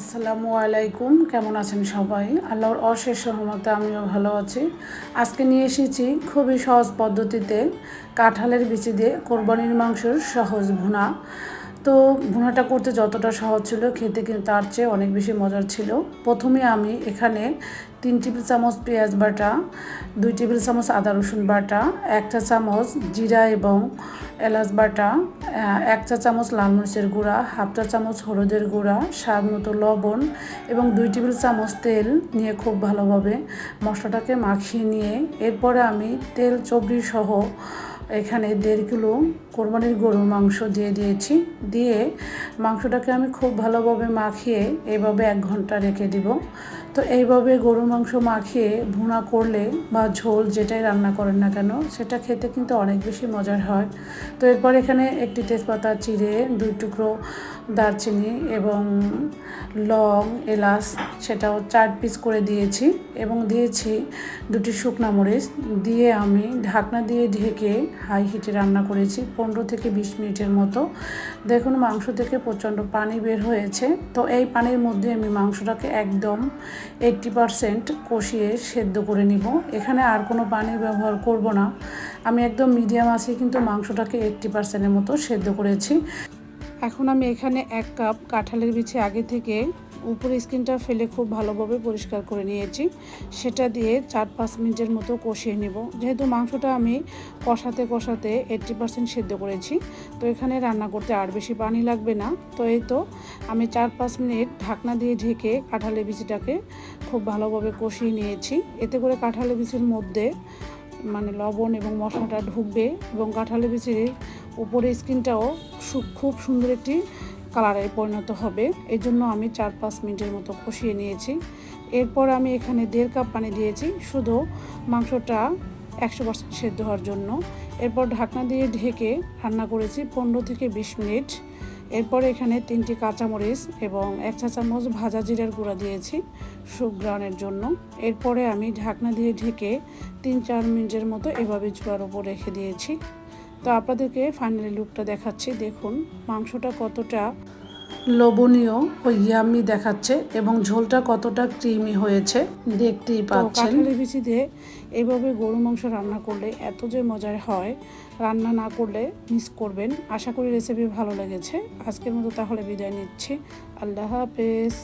আসসালামু আলাইকুম, কেমন আছেন সবাই? আল্লাহর অশেষ সহমতে আমিও ভালো আছি। আজকে নিয়ে এসেছি খুবই সহজ পদ্ধতিতে কাঁঠালের বিচি দিয়ে কোরবানির মাংসের সহজ ভুনা। তো ভুনাটা করতে যতটা সহজ ছিল, খেতে কিন্তু তার চেয়ে অনেক বেশি মজার ছিল। প্রথমে আমি এখানে তিন টেবিল চামচ পেঁয়াজ বাটা, দুই টেবিল চামচ আদা রসুন বাটা একটা চামচ জিরা এবং এলাচ বাটা এক চা চামচ লাল মরিচের গুঁড়া, হাফ চা চামচ হলুদের গুঁড়া, স্বাদ মতো লবণ এবং দুই টেবিল চামচ তেল নিয়ে খুব ভালোভাবে মশলাটাকে মাখিয়ে নিয়ে এরপরে আমি তেল চবড়ি সহ এখানে দেড় কিলো কোরবানির গরুর মাংস দিয়ে দিয়েছি। দিয়ে মাংসটাকে আমি খুব ভালোভাবে মাখিয়ে এইভাবে এক ঘণ্টা রেখে দিব। তো এইভাবে গরুর মাংস মাখিয়ে ভুনা করলে বা ঝোল যেটাই রান্না করেন না কেন, সেটা খেতে কিন্তু অনেক বেশি মজার হয়। তো এরপর এখানে একটি তেজপাতা, চিড়ে, দুই টুকরো দারচিনি এবং লং, এলাচ, সেটাও চার পিস করে দিয়েছি এবং দিয়েছি দুটি শুকনা মরিচ। দিয়ে আমি ঢাকনা দিয়ে ঢেকে হাই হিটে রান্না করেছি, পনেরো থেকে বিশ মিনিটের মতো। দেখুন, মাংস থেকে প্রচণ্ড পানি বের হয়েছে। তো এই পানির মধ্যে আমি মাংসটাকে একদম এইট্টি পারসেন্ট কষিয়ে সেদ্ধ করে নিব। এখানে আর কোনো পানি ব্যবহার করব না। আমি একদম মিডিয়াম আছে কিন্তু মাংসটাকে এইট্টি পারসেন্টের মতো সেদ্ধ করেছি। এখন আমি এখানে এক কাপ কাঁঠালের বিছে আগে থেকে উপরে স্কিনটা ফেলে খুব ভালোভাবে পরিষ্কার করে নিয়েছি। সেটা দিয়ে চার পাঁচ মিনিটের মতো কষিয়ে নেব। যেহেতু মাংসটা আমি কষাতে কষাতে এইটটি পার্সেন্ট সেদ্ধ করেছি, তো এখানে রান্না করতে আর বেশি পানি লাগবে না। তো এই তো আমি চার পাঁচ মিনিট ঢাকনা দিয়ে ঢেকে কাঁঠালের বিচিটাকে খুব ভালোভাবে কষিয়ে নিয়েছি। এতে করে কাঁঠালের বিচির মধ্যে মানে লবণ এবং মশলাটা ঢুকবে এবং কাঁঠালের বিচির উপরে স্কিনটাও খুব সুন্দর একটি কালারে পরিণত হবে। এই জন্য আমি চার পাঁচ মিনিটের মতো কষিয়ে নিয়েছি। এরপর আমি এখানে দেড় কাপ পানি দিয়েছি, শুধু মাংসটা একশো পার্সেন্ট সেদ্ধ হওয়ার জন্য। এরপর ঢাকনা দিয়ে ঢেকে রান্না করেছি পনেরো থেকে বিশ মিনিট। এরপর এখানে তিনটি কাঁচামরিচ এবং এক চা চামচ ভাজা জিরার গুঁড়া দিয়েছি সুগ্রানের জন্য। এরপরে আমি ঢাকনা দিয়ে ঢেকে তিন চার মিনিটের মতো এভাবে চুলার ওপর রেখে দিয়েছি। তো আপনাদেরকে ফাইনালি লুকটা দেখাচ্ছি। দেখুন মাংসটা কতটা লবণীয় ও ইয়ামি দেখাচ্ছে এবং ঝোলটা কতটা ক্রিমি হয়েছে দেখতেই পাচ্ছেন। কাঁঠালের বিচি দিয়ে এইভাবে গরু মাংস রান্না করলে এত যে মজার হয় রান্না না করলে মিস করবেন। আশা করি রেসিপি ভালো লেগেছে। আজকের মতো তাহলে বিদায় নিচ্ছি। আল্লাহ হাফেজ।